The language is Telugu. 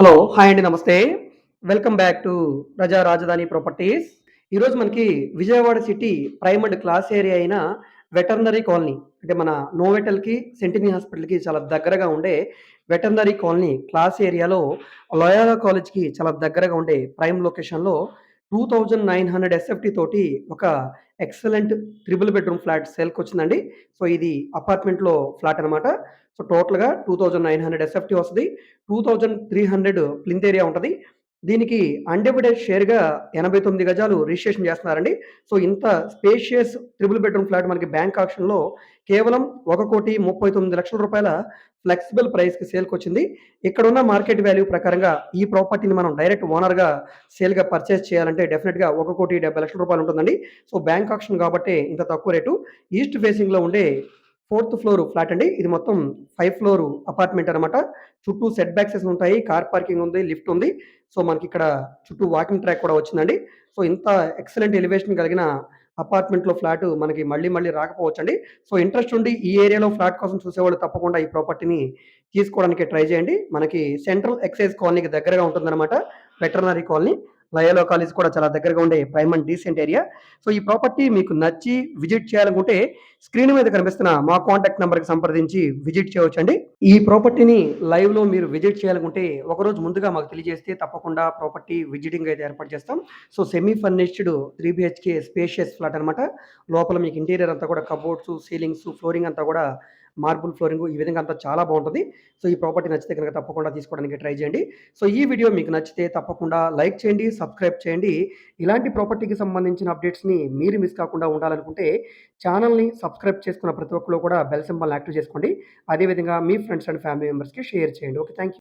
హలో హాయ్ అండి నమస్తే. వెల్కమ్ బ్యాక్ టు ప్రజా రాజధాని ప్రాపర్టీస్. ఈరోజు మనకి Vijayawada city prime and class area అయిన వెటర్నరీ కాలనీ అంటే మన నోవెటల్కి సెంటినీ హాస్పిటల్కి చాలా దగ్గరగా ఉండే వెటర్నరీ కాలనీ క్లాస్ ఏరియాలో లోయాలా కాలేజ్కి చాలా దగ్గరగా ఉండే ప్రైమ్ లొకేషన్లో two thousand nine hundred SFT తోటి ఒక ఎక్సలెంట్ త్రిబుల్ బెడ్రూమ్ ఫ్లాట్ సేల్కి వచ్చిందండి. సో ఇది అపార్ట్మెంట్లో ఫ్లాట్ అనమాట సో టోటల్‌గా 2900 ఎస్ఎఫ్టీ వస్తుంది. Two thousand three hundred plinth area ఉంటుంది. దీనికి అన్డివిడెడ్ షేర్‌గా 89 గజాలు రిజిస్ట్రేషన్ చేస్తున్నారండి. సో ఇంత స్పేషియస్ త్రిబుల్ బెడ్రూమ్ ఫ్లాట్ మనకి బ్యాంక్ ఆక్షన్‌లో కేవలం 1,39,00,000 రూపాయల ఫ్లెక్సిబుల్ ప్రైస్‌కి సేల్‌కొచ్చింది. ఇక్కడున్న మార్కెట్ వాల్యూ ప్రకారంగా ఈ ప్రాపర్టీని మనం డైరెక్ట్ ఓనర్‌గా సేల్‌గా పర్చేస్ చేయాలంటే డెఫినెట్గా ఒక కోటి డెబ్బై లక్షల రూపాయలు ఉంటుందండి. సో బ్యాంక్ ఆక్షన్ కాబట్టి ఇంత తక్కువ రేటు. ఈస్ట్ ఫేసింగ్‌లో ఉండే ఫోర్త్ ఫ్లోర్ ఫ్లాట్ అండి. ఇది మొత్తం ఫైవ్ ఫ్లోర్ అపార్ట్మెంట్ అనమాట. చుట్టూ సెట్ బ్యాక్సెస్ ఉంటాయి. కార్ పార్కింగ్ ఉంది. లిఫ్ట్ ఉంది. సో మనకి ఇక్కడ చుట్టూ వాకింగ్ ట్రాక్ కూడా వచ్చిందండి. సో ఇంత ఎక్సలెంట్ ఎలివేషన్ కలిగిన అపార్ట్మెంట్‌లో ఫ్లాట్ మనకి మళ్ళీ మళ్ళీ రాకపోవచ్చండి. సో ఇంట్రెస్ట్ ఉండి ఈ ఏరియాలో ఫ్లాట్ కోసం చూసేవాళ్ళు తప్పకుండా ఈ ప్రాపర్టీని తీసుకోవడానికి ట్రై చేయండి. మనకి సెంట్రల్ ఎక్సైజ్ కాలనీకి దగ్గరగా ఉంటుందన్నమాట వెటర్నరీ కాలనీ. లయోలో కాలేజ్ కూడా చాలా దగ్గరగా ఉండే prime and decent area. So ఈ ప్రాపర్టీ మీకు నచ్చి విజిట్ చేయాలనుకుంటే స్క్రీన్ మీద కనిపిస్తున్న మా కాంటాక్ట్ నెంబర్కి సంప్రదించి విజిట్ చేయవచ్చండి. ఈ ప్రాపర్టీని లైవ్‌లో మీరు విజిట్ చేయాలనుకుంటే ఒకరోజు ముందుగా మాకు తెలియజేస్తే తప్పకుండా ప్రాపర్టీ విజిటింగ్ అయితే ఏర్పాటు చేస్తాం. So semi furnished three BHK spacious flat అనమాట. లోపల మీకు ఇంటీరియర్ అంతా కూడా కబోర్డ్స్, సీలింగ్స్, ఫ్లోరింగ్ అంతా కూడా మార్బుల్ ఫ్లోరింగ్ ఈ విధంగా అంతా చాలా బాగుంటుంది సో ఈ ప్రాపర్టీ నచ్చితే కనుక తప్పకుండా తీసుకోవడానికి ట్రై చేయండి. సో ఈ వీడియో మీకు నచ్చితే తప్పకుండా లైక్ చేయండి, సబ్స్క్రైబ్ చేయండి. ఇలాంటి ప్రాపర్టీకి సంబంధించిన అప్డేట్స్‌ని మీరు మిస్ కాకుండా ఉండాలనుకుంటే ఛానల్ని సబ్స్క్రైబ్ చేసుకున్న ప్రతి ఒక్కరు కూడా బెల్ సింబల్ యాక్టివ్ చేసుకోండి. అదే విధంగా మీ ఫ్రెండ్స్ అండ్ ఫ్యామిలీ మెంబర్స్‌కి షేర్ చేయండి. ఓకే. Thank you.